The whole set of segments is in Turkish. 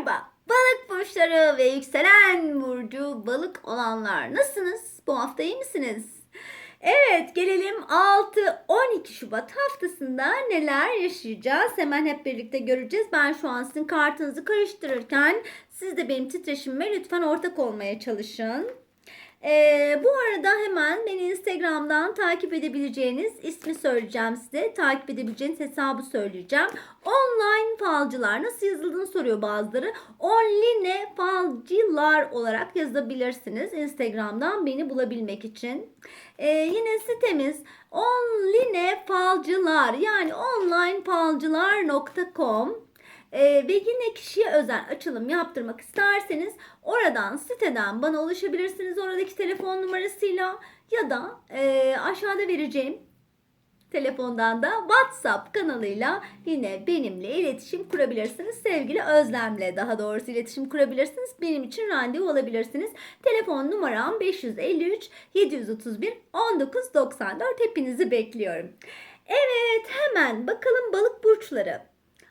Merhaba balık burçları ve yükselen burcu balık olanlar nasılsınız? Bu hafta iyi misiniz? Evet gelelim 6-12 Şubat haftasında neler yaşayacağız hemen hep birlikte göreceğiz. Ben şu an sizin kartınızı karıştırırken siz de benim titreşimime lütfen ortak olmaya çalışın. Ee, bu arada hemen beni Instagram'dan takip edebileceğiniz ismi söyleyeceğim size. Takip edebileceğiniz hesabı söyleyeceğim. Online falcılar nasıl yazıldığını soruyor bazıları. Online falcılar olarak yazabilirsiniz Instagram'dan beni bulabilmek için. Ee, yine sitemiz online falcılar yani onlinefalcılar.com ee, ve yine kişiye özel açılım yaptırmak isterseniz oradan siteden bana ulaşabilirsiniz oradaki telefon numarasıyla ya da e, aşağıda vereceğim telefondan da WhatsApp kanalıyla yine benimle iletişim kurabilirsiniz. Sevgili Özlem'le daha doğrusu iletişim kurabilirsiniz. Benim için randevu alabilirsiniz. Telefon numaram 553 731 1994. Hepinizi bekliyorum. Evet hemen bakalım balık burçları.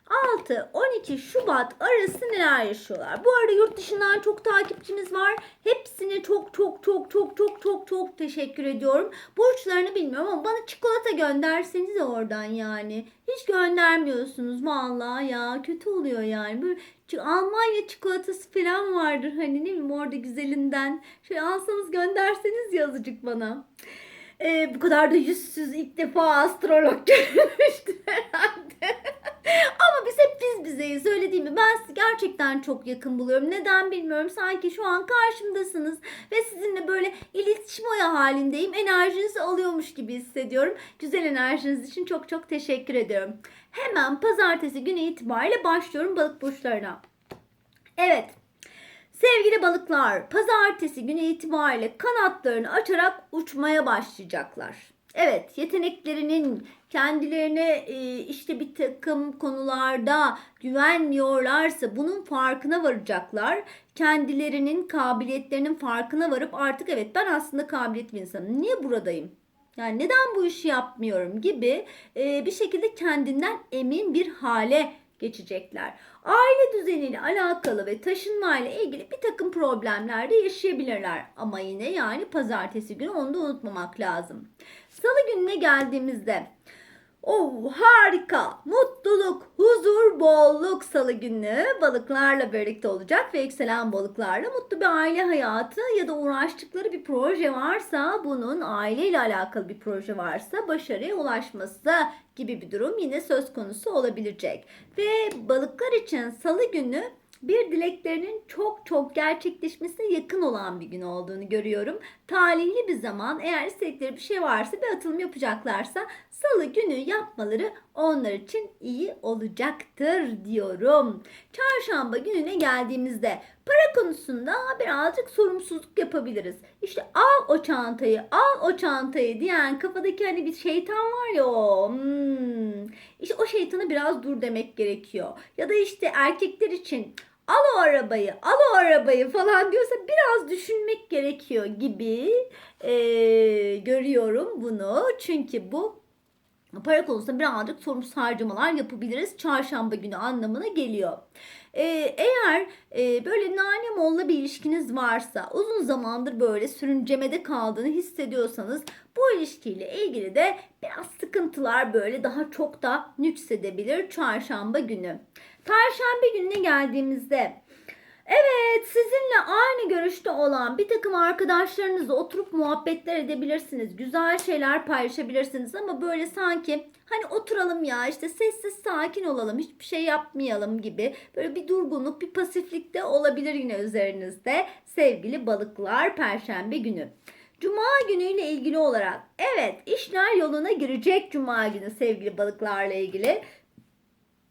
6-12 Şubat arası neler yaşıyorlar? Bu arada yurt dışından çok takipçimiz var. Hepsine çok çok çok çok çok çok çok teşekkür ediyorum. Burçlarını bilmiyorum ama bana çikolata gönderseniz de oradan yani. Hiç göndermiyorsunuz vallahi ya. Kötü oluyor yani. Böyle Almanya çikolatası falan vardır hani ne bileyim orada güzelinden. Şöyle alsanız gönderseniz yazıcık bana. Ee, bu kadar da yüzsüz ilk defa astrolog görmüştüm herhalde. Ama biz hep biz bizeyiz öyle değil mi? Ben sizi gerçekten çok yakın buluyorum. Neden bilmiyorum. Sanki şu an karşımdasınız ve sizinle böyle iletişim oya halindeyim. Enerjinizi alıyormuş gibi hissediyorum. Güzel enerjiniz için çok çok teşekkür ediyorum. Hemen pazartesi günü itibariyle başlıyorum balık burçlarına. Evet. Sevgili balıklar, pazartesi günü itibariyle kanatlarını açarak uçmaya başlayacaklar. Evet, yeteneklerinin kendilerine e, işte bir takım konularda güvenmiyorlarsa bunun farkına varacaklar. Kendilerinin kabiliyetlerinin farkına varıp artık evet ben aslında kabiliyetli bir insanım. Niye buradayım? Yani neden bu işi yapmıyorum gibi e, bir şekilde kendinden emin bir hale geçecekler. Aile düzeniyle alakalı ve taşınma ile ilgili bir takım problemler de yaşayabilirler. Ama yine yani pazartesi günü onu da unutmamak lazım. Salı gününe geldiğimizde Oh harika. Mutluluk, huzur, bolluk salı günü balıklarla birlikte olacak ve yükselen balıklarla mutlu bir aile hayatı ya da uğraştıkları bir proje varsa bunun aileyle alakalı bir proje varsa başarıya ulaşması gibi bir durum yine söz konusu olabilecek. Ve balıklar için salı günü bir dileklerinin çok çok gerçekleşmesine yakın olan bir gün olduğunu görüyorum. Talihli bir zaman eğer istedikleri bir şey varsa bir atılım yapacaklarsa salı günü yapmaları onlar için iyi olacaktır diyorum. Çarşamba gününe geldiğimizde para konusunda birazcık sorumsuzluk yapabiliriz. İşte al o çantayı, al o çantayı diyen kafadaki hani bir şeytan var ya o. Hmm. İşte o şeytana biraz dur demek gerekiyor. Ya da işte erkekler için al o arabayı, al o arabayı falan diyorsa biraz düşünmek gerekiyor gibi e, görüyorum bunu. Çünkü bu para konusunda birazcık sorumsuz harcamalar yapabiliriz. Çarşamba günü anlamına geliyor. Ee, eğer e, böyle nane molla bir ilişkiniz varsa uzun zamandır böyle sürüncemede kaldığını hissediyorsanız bu ilişkiyle ilgili de biraz sıkıntılar böyle daha çok da nüksedebilir çarşamba günü. Perşembe gününe geldiğimizde Evet, sizinle aynı görüşte olan bir takım arkadaşlarınızla oturup muhabbetler edebilirsiniz. Güzel şeyler paylaşabilirsiniz ama böyle sanki hani oturalım ya işte sessiz sakin olalım hiçbir şey yapmayalım gibi böyle bir durgunluk bir pasiflik de olabilir yine üzerinizde sevgili balıklar perşembe günü. Cuma günüyle ilgili olarak evet işler yoluna girecek cuma günü sevgili balıklarla ilgili.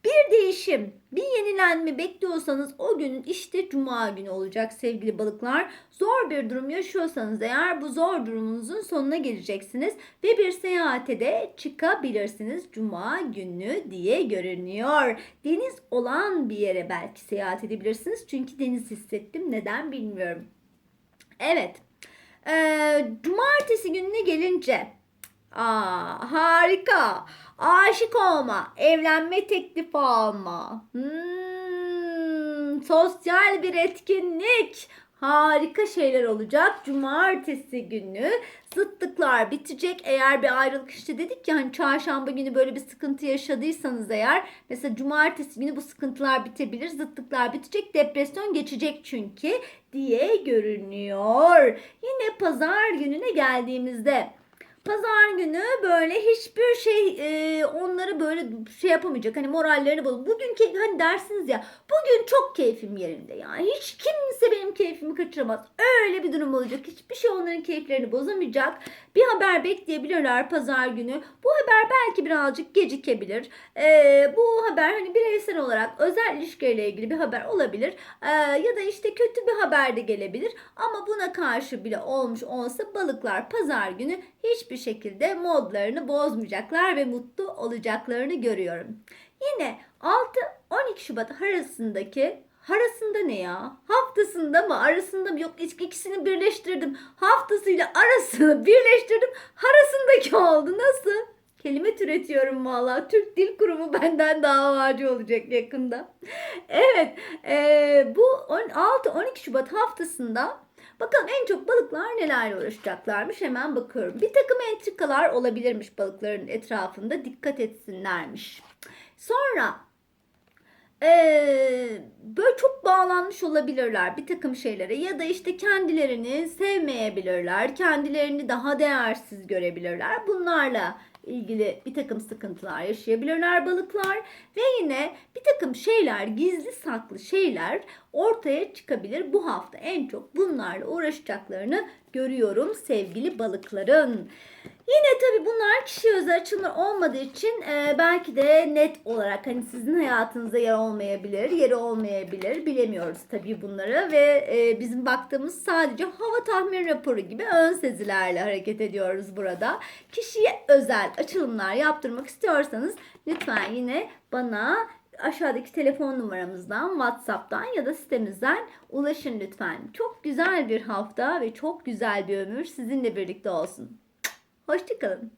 Bir değişim, bir yenilenme bekliyorsanız o gün işte cuma günü olacak sevgili balıklar. Zor bir durum yaşıyorsanız eğer bu zor durumunuzun sonuna geleceksiniz ve bir seyahate de çıkabilirsiniz cuma günü diye görünüyor. Deniz olan bir yere belki seyahat edebilirsiniz çünkü deniz hissettim neden bilmiyorum. Evet. Ee, cumartesi gününe gelince Aa, harika. Aşık olma, evlenme teklifi alma. Hmm, sosyal bir etkinlik. Harika şeyler olacak. Cumartesi günü zıtlıklar bitecek. Eğer bir ayrılık işte dedik ya hani çarşamba günü böyle bir sıkıntı yaşadıysanız eğer mesela cumartesi günü bu sıkıntılar bitebilir. Zıtlıklar bitecek. Depresyon geçecek çünkü diye görünüyor. Yine pazar gününe geldiğimizde Pazar günü böyle hiçbir şey e, onları böyle şey yapamayacak. Hani morallerini bozulur. Bugün ke- hani dersiniz ya bugün çok keyfim yerinde ya. Hiç kimse benim keyfimi kaçıramaz. Öyle bir durum olacak. Hiçbir şey onların keyiflerini bozamayacak. Bir haber bekleyebilirler pazar günü. Bu haber belki birazcık gecikebilir. E, bu haber hani bireysel olarak özel ilişkiyle ilgili bir haber olabilir. E, ya da işte kötü bir haber de gelebilir. Ama buna karşı bile olmuş olsa balıklar pazar günü hiçbir şekilde modlarını bozmayacaklar ve mutlu olacaklarını görüyorum. Yine 6-12 Şubat arasındaki arasında ne ya? Haftasında mı? Arasında mı? Yok ik- ikisini birleştirdim. Haftasıyla arasını birleştirdim. Arasındaki oldu. Nasıl? Kelime türetiyorum valla. Türk Dil Kurumu benden davacı olacak yakında. Evet. eee, bu 6-12 Şubat haftasında Bakalım en çok balıklar nelerle uğraşacaklarmış hemen bakıyorum. Bir takım entrikalar olabilirmiş balıkların etrafında dikkat etsinlermiş. Sonra eee, böyle çok bağlanmış olabilirler bir takım şeylere ya da işte kendilerini sevmeyebilirler, kendilerini daha değersiz görebilirler. Bunlarla ilgili bir takım sıkıntılar yaşayabilirler balıklar ve yine bir takım şeyler gizli saklı şeyler ortaya çıkabilir. Bu hafta en çok bunlarla uğraşacaklarını görüyorum sevgili balıkların. Yine tabii bunlar kişi özel açılımlar olmadığı için e, belki de net olarak hani sizin hayatınızda yer olmayabilir, yeri olmayabilir. Bilemiyoruz tabii bunları ve e, bizim baktığımız sadece hava tahmin raporu gibi ön sezilerle hareket ediyoruz burada. Kişiye özel açılımlar yaptırmak istiyorsanız lütfen yine bana aşağıdaki telefon numaramızdan, WhatsApp'tan ya da sitemizden ulaşın lütfen. Çok güzel bir hafta ve çok güzel bir ömür sizinle birlikte olsun. Hoşçakalın.